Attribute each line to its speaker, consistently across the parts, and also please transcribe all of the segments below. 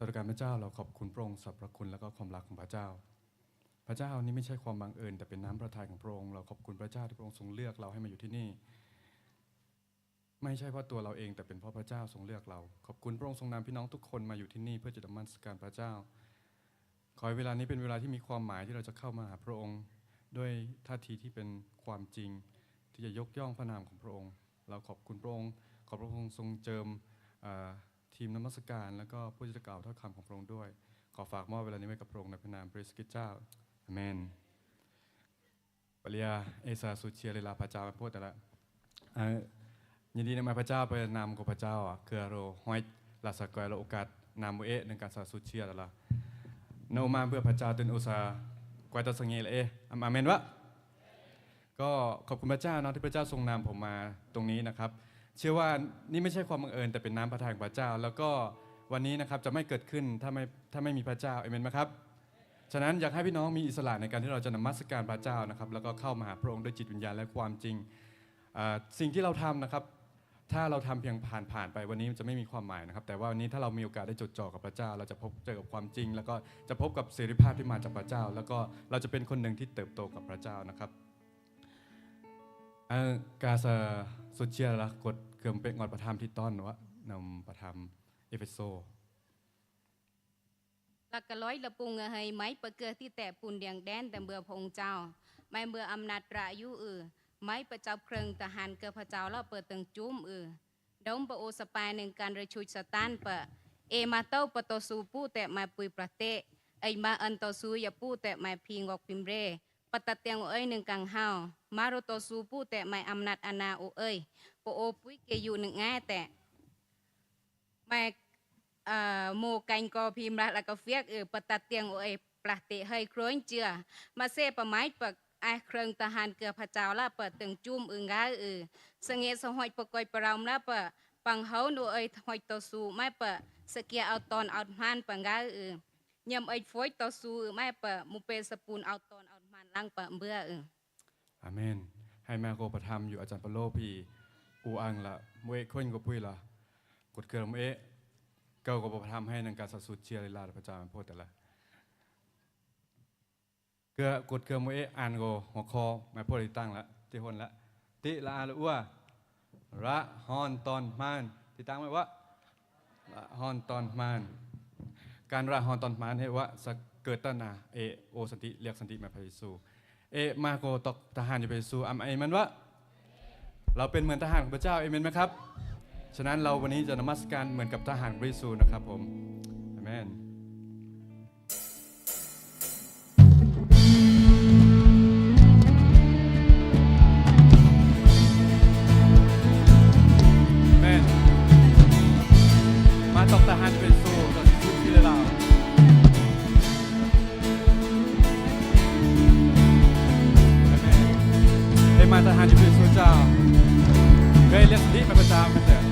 Speaker 1: สรการพระเจ้าเราขอบคุณพระองค์สรรพระคุณและก็ความรักของพระเจ้า พระเจ้านี้ไม่ใช่ความบังเอิญแต่เป็นน้ำประทัยของพระองค์เราขอบคุณพระเจ้าที่พระองค์ทรงเลือกเราให้มาอยู่ที่นี่ ไม่ใช่เพราะตัวเราเองแต่เป็นเพราะพระเจ้าทรงเลือกเรา ขอบคุณพระองค์ทรงนำพี่น้องทุกคนมาอยู่ที่นี่ เพื่อจะนมัสการพระเจ้า ขอให้เวลานี้เป็นเวลาที่มีความหมายที่เราจะเข้ามาหาพระองค์ ด้วยท่าทีที่เป็นความจริง ที่จะยกย่องพระนามของพระองค์ เราขอบคุณพระองค์ ขอบพระองค์ทรงเจิมอ่า ทีมนมัสการ แล้วก็ผู้ที่จะกล่าวถ้อยคำของพระองค์ด้วย ขอฝากมอบเวลานี้ไว้กับพระองค์ในพระนามพระคริสต์เจ้าอาเมนปริยาเอซาสุเชียเลลาพระเจ้าพูดแต่ละยินดีในมาพระเจ้าไปนำกับพระเจ้าอะคือเรห้อยลาสกอยเราโอกาสนำโมเอในการสาสุเชียแต่ละโนมาเพื่อพระเจ้าเต็นอุตสาห์กวาดตัสงเงลเออาเมนวะก็ขอบคุณพระเจ้านะที่พระเจ้าทรงนำผมมาตรงนี้นะครับ เชื่อว่านี่ไม่ใช่ความบังเอิญแต่เป็นน้ำพระทัยของพระเจ้า แล้วก็วันนี้นะครับจะไม่เกิดขึ้นถ้าไม่ถ้าไม่มีพระเจ้าเอเมนไหมครับฉะนั้นอยากให้พี่น้องมีอิสระในการที่เราจะนมัสการพระเจ้านะครับ แล้วก็เข้ามาหาพระองค์ด้วยจิตวิญญาณและความจริงสิ่งที่เราทำนะครับ ถ้าเราทำเพียงผ่านผ่านไปวันนี้มันจะไม่มีความหมายนะครับ แต่ว่าวันนี้ถ้าเรามีโอกาสได้จดจ่อกับพระเจ้า เราจะพบเจอกับความจริง แล้วก็จะพบกับเสรีภาพที่มาจากพระเจ้า แล้วก็เราจะเป็นคนหนึ่งที่เติบโตกับพระเจ้านะครับ Uh, kasa sosial lah kot kempek ngot ประธรรมที่ต้อนวะนำประธรรมเอเฟโซ
Speaker 2: ลักกะร้อยละปุงเฮยไม้ปะเกือที่แต่ปุ่นเดียงแดนแต่เบื่อพงเจ้า ไม่เบื่ออำนาจรายุเออไม้ประจับเครืองทหารเกือพระเจ้าแล้วเปิดตึงจุ้มเออดมปะโอสปายหนึ่งการระชุยสตานปะเอมาเต้าปะโตสูปูแต่มาปุยประเตะไอมาอันโตสูยาปูแต่มาพิงอกพิมเร បតតទាំងអុយនឹងកាំងហៅម៉ារតស៊ូពូតែម៉ៃអំណាត់អាណាអ៊ូអុយពូអូពុយគេយូនឹងអែតែម៉ែអឺមកកាញ់កោភីមរះលកហ្វៀកអឺបតតទាំងអ៊ូអុយផ្លាស់ទេហើយគ្រួញជឿម៉ាសេប្រម៉ៃបកអះគ្រឿងតាហានគឺផចៅឡាបើទាំងជុំអឹងហើយអឺសងេសហួយបកុយប្រោមឡាបើប៉ងហៅនោះអុយហួយតស៊ូម៉ែបើសគៀអត់តនអត់ហានបងហើយអឺញឹមអុយហ្វួយតស៊ូម៉ែបើមុពេលសពូនអត់ត ลังปะเบื่อ
Speaker 1: อาเมน ให้แม่โกประทำอยู่อาจารย์ปโลพีอูอังละเมวยคนก็ปุ้ยละกดเกลมเอะเก้าก็ประทำให้นังการสัสุดเชียร์ลีลาพระเจ้ามโพดแต่ละเกลือกดเกลมเอะอ่านโกหัวคอมาพูดตั้งละที่หนละติละอาละอ้วระฮอนตอนมานตีตั้งไว้ว่าระฮอนตอนมานการระฮอนตอนมานให้ว่าสัก เกิดตั้งนาเอโอสันติเรียกสันติมาพระเยซูเอมาโกตกทหารอยู่ไปสู่อัมไอมันวะเราเป็นเหมือนทหารของพระเจ้าเอเมนไหมครับฉะนั้นเราวันนี้จะนมัสการเหมือนกับทหารพระเยซูนะครับผมอเมนอาเมนมาตกทหาร
Speaker 3: มาตรหานอยู่ในพเจ้าเฮ้ยเลสลี่มา
Speaker 1: ประจำกันเถอะ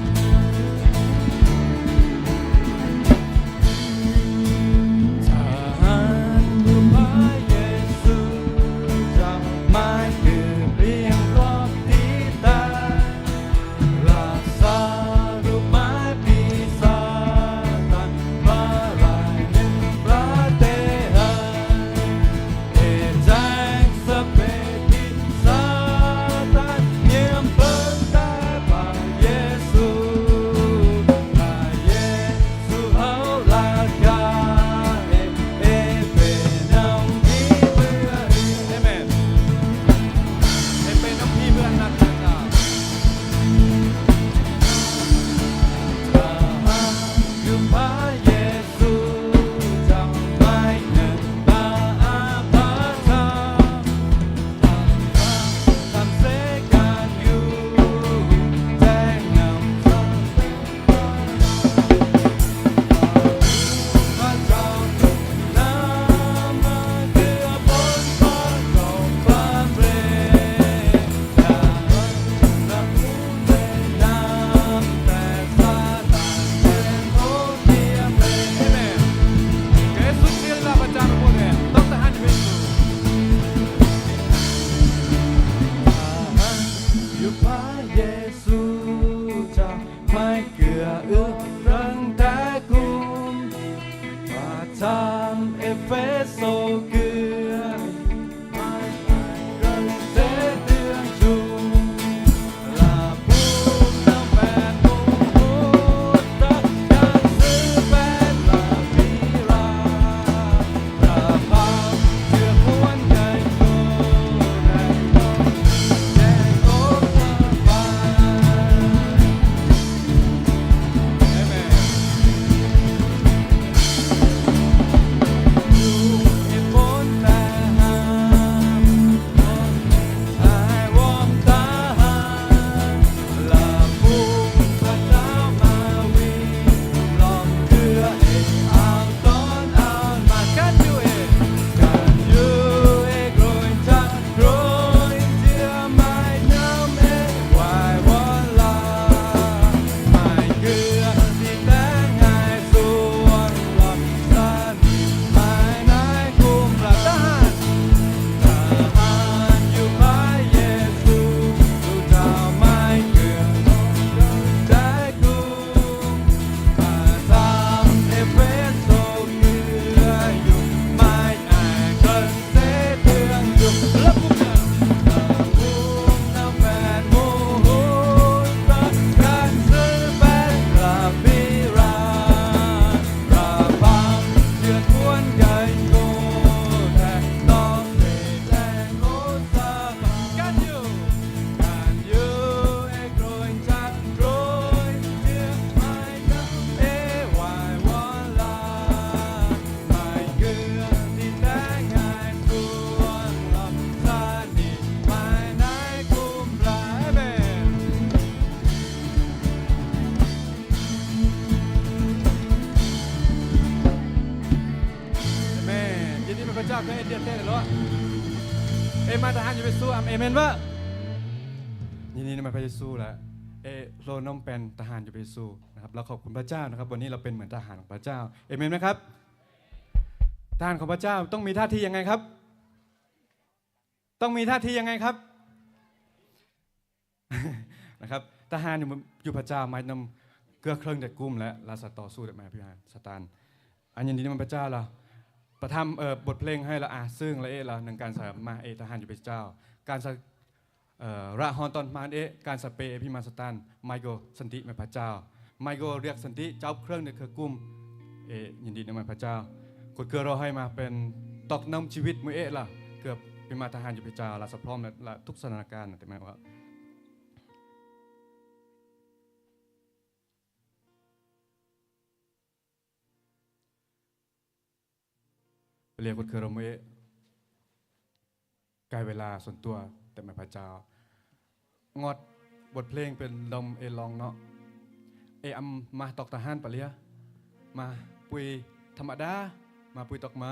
Speaker 1: เอเมนวะยินดีนมาพระเยซูแล้วเอโรนอมเป็นทหารอยู่ไปสู้นะครับเราขอบคุณพระเจ้านะครับ วันนี้เราเป็นเหมือนทหารของพระเจ้าเอเมนไหมครับทหารของพระเจ้าต้องมีท่าทียังไงครับ ต้องมีท่าทียังไงครับนะครับทหารอยู่อยู่พระเจ้าหมายนำเกลือเครื่องเด็ดกุ้มและลาสัตต่อสู้เด็ดมาพิหารสตานอันยินดีนำพระเจ้าเราประทำเอ่อบทเพลงให้ละอาซึ่งละเอละหนึ่งการสามาเอทหารอยู่เป็นเจ้า การสะระฮอนตอนมาเอการสเปอพิมาสตันไมโกสันติแม่พระเจ้า ไมโกเรียกสันติเจ้าเครื่องในเครือกุ้มเอยินดีนำพระเจ้ากดเกลือเราให้มาเป็นตอกนำชีวิตมือเอะละเกือบเป็นมาทหารอยู่เป็นเจ้าละสพร้อมและทุกสถานการณ์นะแต่หมายว่าไปเรียกคนเคอร์โรเมะใกล้เวลาส่วนตัวแต่ไม่พระเจ้างอดบทเพลงเป็นลมเอลองเนาะเออัมมาตอกทหารปะเลียมาปุยธรรมดา มาปุยตอกมา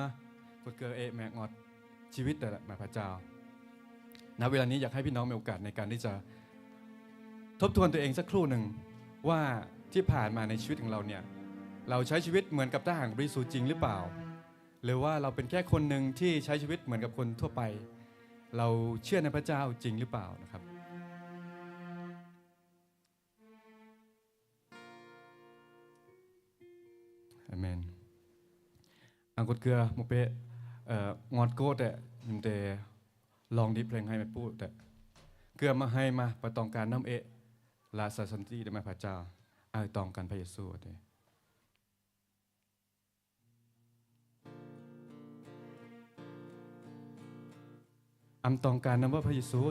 Speaker 1: กดเกอเอแมงอดชีวิตแต่ละมาพระเจ้าณเวลานี้อยากให้พี่น้องมีโอกาสในการที่จะ ทบทวนตัวเองสักครู่หนึ่งว่าที่ผ่านมาในชีวิตของเราเนี่ยเราใช้ชีวิตเหมือนกับทหารบริสุทธิ์จริงหรือเปล่า หรือว่าเราเป็นแค่คนหนึ่งที่ใช้ชีวิตเหมือนกับคนทั่วไป เราเชื่อในพระเจ้าจริงหรือเปล่านะครับอเมน อังกฤษเกลือมุเปะงอดโกดแต่ยิมเตลองดิเพลงให้มาพูดแต่เกลือมาให้มาประตองการน้ำเอะลาสาสันติได้ไหมพระเจ้าอายตองกันพระเยซูเด อำต้องการนำว่าพระเยซู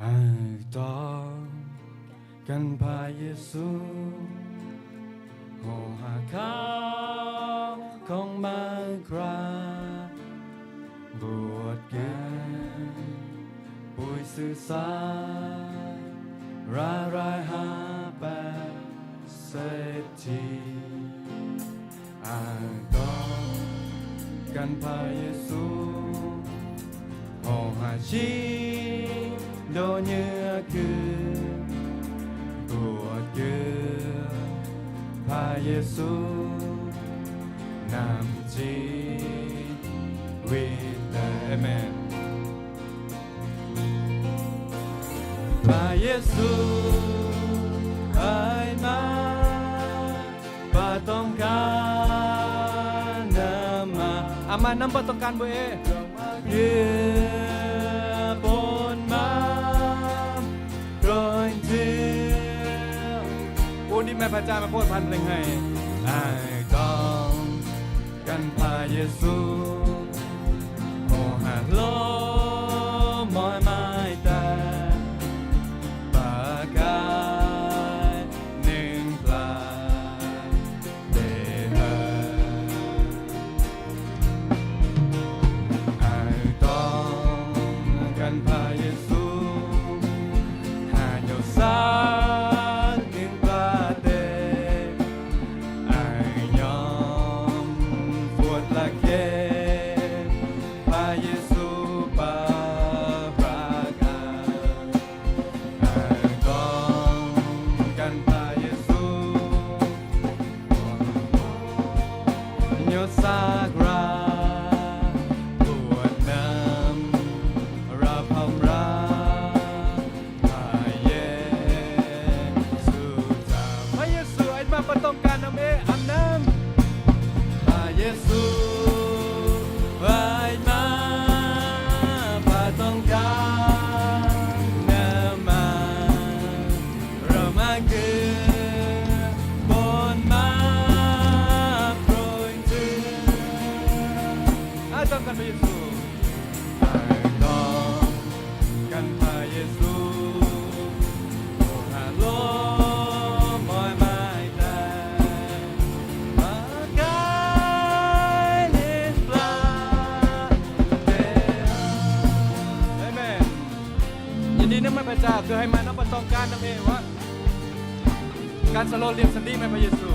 Speaker 1: ไอ้ต้องกันพระเยซูโหหาเขาของมาคราบวชแก่ปุยสื่อสารรารายหา เศรษฐีอ่างต้องกันพระเยซูโอหาชีโดเนื้อคือปวดเกลือพระเยซู มาน้ำประตองการเว
Speaker 3: เยือบน
Speaker 1: มาโรย
Speaker 3: เทียวโอ้
Speaker 1: นี่แม่พระเจ้ามาโพดพันเพลงให้
Speaker 3: ไอ้ต้องกันพาเยซูโอหาโล เย
Speaker 1: ซู
Speaker 3: Ai con kan Pa Yesus Halo moi mai ta Magai lên pla de
Speaker 1: เอเมนยินดีนะแม่พระเจ้าคือให้มาน้ำปตองการนำเอวะการสโลเลียนสันดีแม่พระเยซู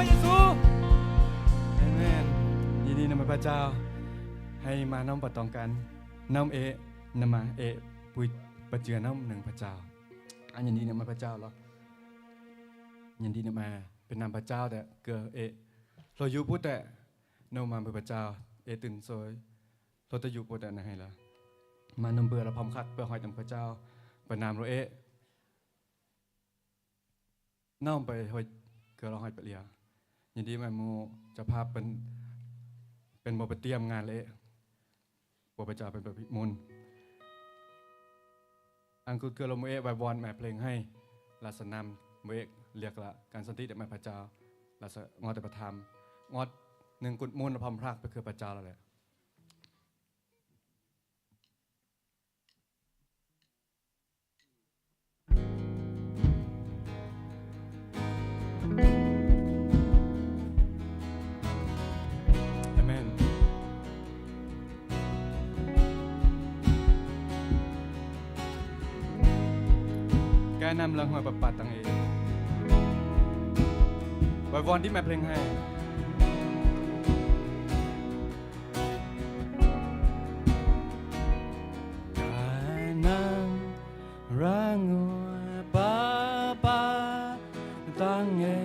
Speaker 3: ระว่าพระ
Speaker 1: เยซูเอเมนยินดีนะพระเจ้า ให้มาน้องปตองกันน้ำเอะนำมาเอะปุยปะเจือน้ำหนึ่งพระเจ้า อันยินดีนะมาพระเจ้าหรอยินดีนมาเป็นนามพระเจ้าแต่เกอเอะเราอยู่พูดแต่นำมาเป็นพระเจ้า เอะตื่นซอยเราจะอยู่พูดแต่นะให้ละมานำเบื่อเราพร้อมคัดเพื่อหอยตังพระเจ้าประนามเราเอะ
Speaker 4: น้อมไปหอยเกลือเราหอยไปเลีย ยินดีแม่มูจะพาเป็นเป็นบไปเตรียมงานเละบไปจ่าเป็นประพิมุนอังกุเกลือเราเมเอะไวบอลแม่เพลงให้ลาสนำเมเอกเรียกละการสันติเดแม่พระเจ้าลาสงอแต่ประธรรมงอดหนึ่งกุดมุนพรมพรากไปคือพระเจ้าแล้วแหละำเรื่องหอยปับปัดตังเองไว้วอนที่แม่เพลงให้
Speaker 1: กายนังรังปาปาตั้งเอ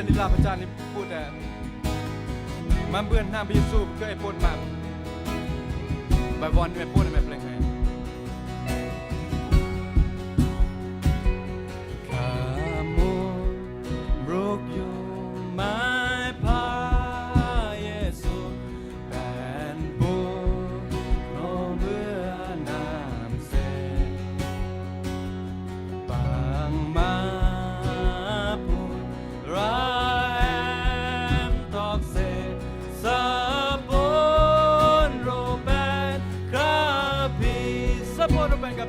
Speaker 1: ยนลิลา
Speaker 4: พระเจ้านี่พูดแต่มันเบื่อหน้าพระเยซูก็ไอ้ปนมาไว้วอนที่แม่พูดให้แม่ Demora o Mega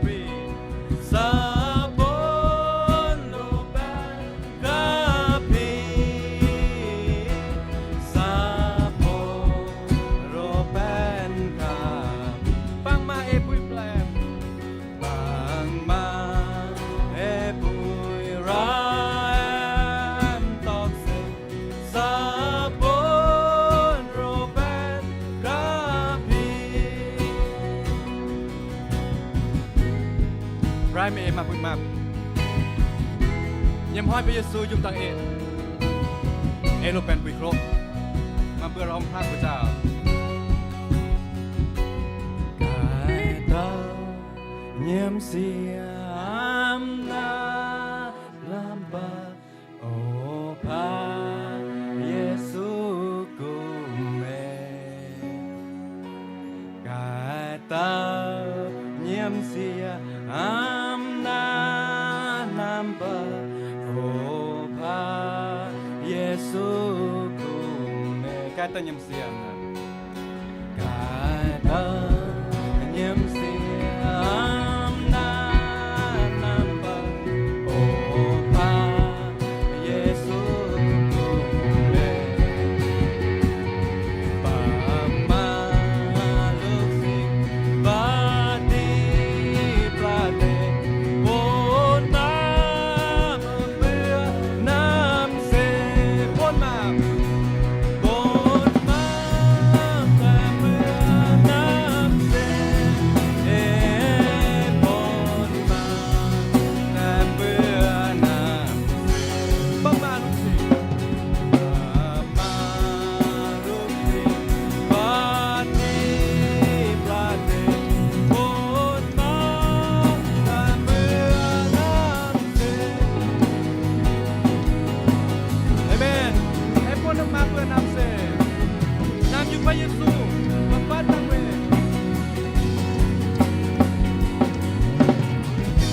Speaker 4: อยพระเยซูยุมตังเอเอโลเป็นบุยครบมาเพื่อร้องพระพระเจ้า
Speaker 1: Kai tao nhiễm xiêm
Speaker 4: Baba Yesu, wapata wewe.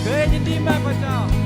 Speaker 4: Kwenye ndima kwa chao.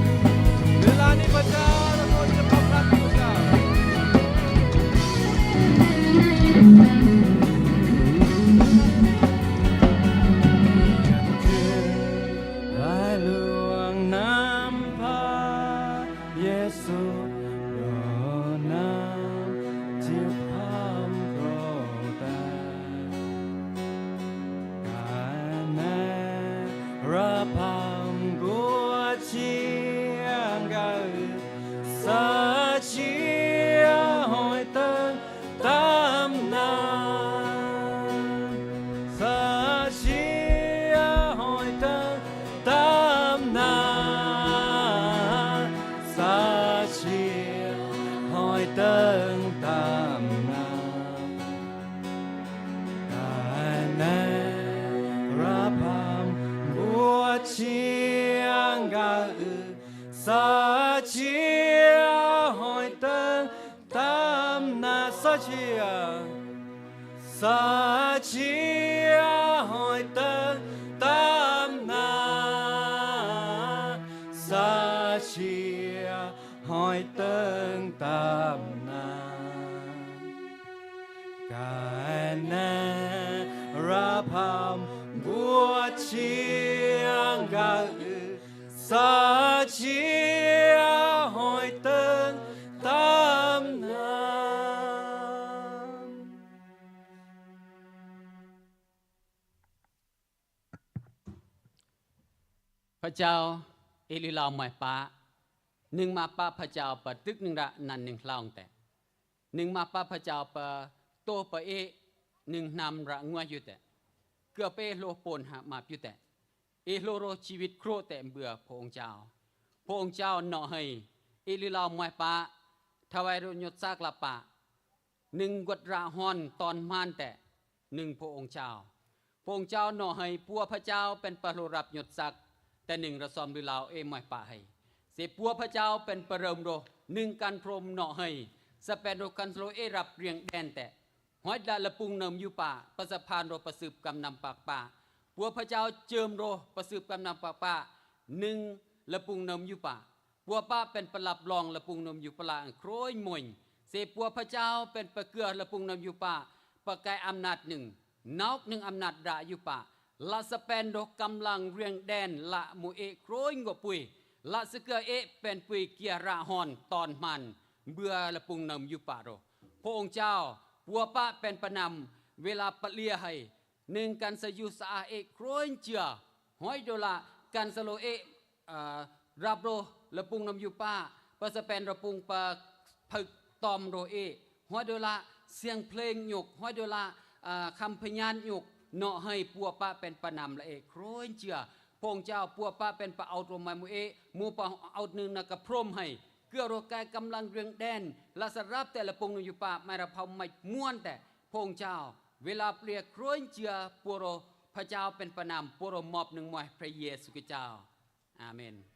Speaker 1: Cả na
Speaker 3: ra phàm bùa chiang ga ư sa chia hỏi tân tam na
Speaker 5: พระเจ้าเอลิลาวหมายปาหนึ่งมาป้าพระเจ้าปะตึกหนึ่งระนันหนึ่งลองแต่หนึ่งมาป้าพระเจ้าปะ โตปเอหนึ่งนำระงัวอยู่แต่เกือเปโลปนหามาอยู่แต่เอโลโรชีวิตโครแต่เบื่อพระองค์เจ้าพระองค์เจ้าเนาะให้เอลิลาวมายปาทวายรยศซากลาปะหนึ่งกดราฮอนตอนม่านแต่หนึ่งพระองค์เจ้าพระองค์เจ้าเนาะให้ปัวพระเจ้าเป็นปรรับยศศักดิ์แต่หนึ่งระซอมดูลาวเอมอยป่าให้เสปัวพระเจ้าเป็นประเริมโรหนึ่งการพรมเนาะให้สเปนโรกันโลเอรับเรียงแดนแต่ หอยดาละปุงเนิมอยู่ป่าประสะพานโรประสืบกำนำปากป่าปัวพระเจ้าเจิมโรประสืบกำนำปากป่าหนึ่งละปุงเนิมอยู่ป่าปัวป้าเป็นประหลับรองละปุงเนิมอยู่ปลาโครยมวยเสปัวพระเจ้าเป็นประเกือละปุงเนิมอยู่ป่าประกายอำนาจหนึ่งนอกหนึ่งอำนาจด่าอยู่ป่าละสเปนโดกำลังเรียงแดนละมูเอโครยงกปุยละสเกอเอเป็นปุยเกียราฮอนตอนมันเบื่อละปุงนำอยู่ป่าโรพระองค์เจ้า ปัวปะเป็นประนำเวลาปะเลียให้หนึ่งกันสยุสาเอกโครยเจือห้อยโดละกันสโลเออ่ารับโรละปุงนำอยู่ป่าปะสเปนระปุงปะผึกตอมโรเอห้อยโดละเสียงเพลงหยกห้อยโดละคำพยานหยกเนาะให้ปัวป้าเป็นปะนำละเอกโครนเจือพงเจ้าปัวป้าเป็นปะเอาตรมามูเอมูปะเอาหนึ่งนักกระพรมให้ เกือโรกายกำลังเรียงแดนละสรับแต่ละปงนึงอยู่ป่าไม่ระพาไม่ม้วนแต่พงเจ้า เวลาเปรียกครนเจือปัวโรพระเจ้าเป็นประนามปัวโรมอบหนึ่งมวยพระเยซูคริสต์เจ้าอาเมน